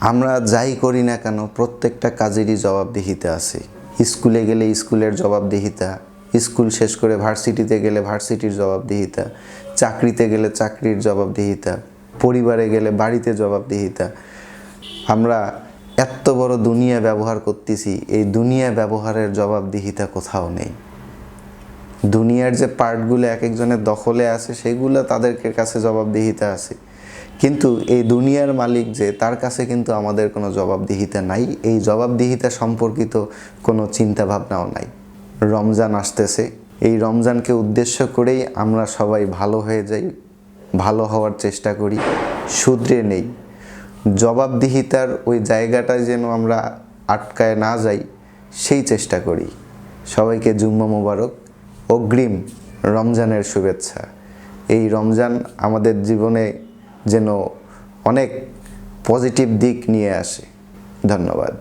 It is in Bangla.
আমরা যাই করি না কেন, প্রত্যেকটা কাজেরই জবাবদিহিতা আছে। স্কুলে গেলে স্কুলের জবাবদিহিতা, স্কুল শেষ করে ভার্সিটিতে গেলে ভার্সিটির জবাবদিহিতা, চাকরিতে গেলে চাকরির জবাবদিহিতা, পরিবারে গেলে বাড়িতে জবাবদিহিতা। আমরা এত বড় দুনিয়া ব্যবহার করতেছি, এই দুনিয়া ব্যবহারের জবাবদিহিতা কোথাও নেই। দুনিয়ার যে পার্টগুলো এক একজনের দখলে আছে, সেগুলো তাদেরকে কাছে জবাবদিহিতা আছে। কিন্তু এই দুনিয়ার মালিক যে, তার কাছে কিন্তু আমাদের কোনো জবাবদিহিতা নাই। এই জবাবদিহিতা সম্পর্কিত কোনো চিন্তা ভাবনাও নাই। রমজান আসতেছে। এই রমজানকে উদ্দেশ্য করেই আমরা সবাই ভালো হয়ে যাই, ভালো হওয়ার চেষ্টা করি শুধরে নেই। জবাবদিহিতার ওই জায়গাটায় যেন আমরা আটকায় না যাই, সেই চেষ্টা করি। সবাইকে জুম্মা মোবারক, অগ্রিম রমজানের শুভেচ্ছা। এই রমজান আমাদের জীবনে যেন অনেক পজিটিভ দিক নিয়ে আসে। ধন্যবাদ।